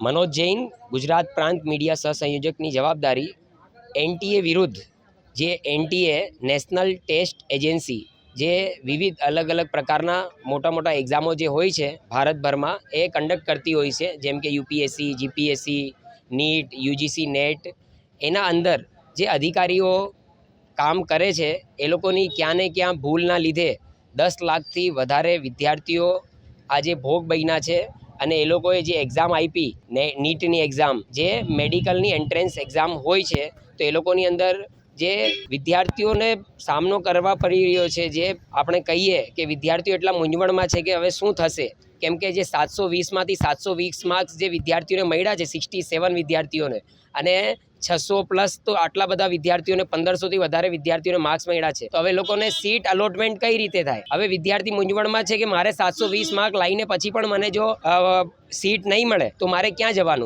મનોજ જૈન, ગુજરાત પ્રાંત મીડિયા સહસંયોજકની જવાબદારી એનટીએ વિરુદ્ધ, જે એનટીએ નેશનલ ટેસ્ટ એજન્સી, જે વિવિધ અલગ અલગ પ્રકારના મોટા મોટા એક્ઝામો જે હોય છે ભારતભરમાં, એ કન્ડક્ટ કરતી હોય છે. જેમ કે UPSC, GPSC, NEET, UGC, NET, એના અંદર જે અધિકારીઓ કામ કરે છે, એ લોકોની ક્યાં ને ક્યાં ભૂલના લીધે દસ લાખથી વધારે વિદ્યાર્થીઓ આજે ભોગ બન્યા છે. અને એ લોકોએ જે એક્ઝામ આપી ને નીટની એક્ઝામ જે મેડિકલની એન્ટ્રન્સ એક્ઝામ હોય છે, તો એ લોકોની અંદર જે વિદ્યાર્થીઓને સામનો કરવા પડી રહ્યો છે, જે આપણે કહીએ કે વિદ્યાર્થીઓ એટલા મૂંઝવણમાં છે કે હવે શું થશે? કેમ કે જે સાતસો વીસમાંથી સાતસો વીસ માર્ક્સ જે વિદ્યાર્થીઓને મળ્યા છે સિક્સટી સેવન વિદ્યાર્થીઓને, અને છસો પ્લસ તો આટલા બધા વિદ્યાર્થીઓને પંદરસોથી વધારે વિદ્યાર્થીઓને માર્ક્સ મળ્યા છે. તો હવે લોકોને સીટ અલોટમેન્ટ કઈ રીતે થાય? હવે વિદ્યાર્થી મૂંઝવણમાં છે કે મારે સાતસો વીસ માર્ક લાવીને પછી પણ મને જો સીટ નહીં મળે, તો મારે ક્યાં જવાનું?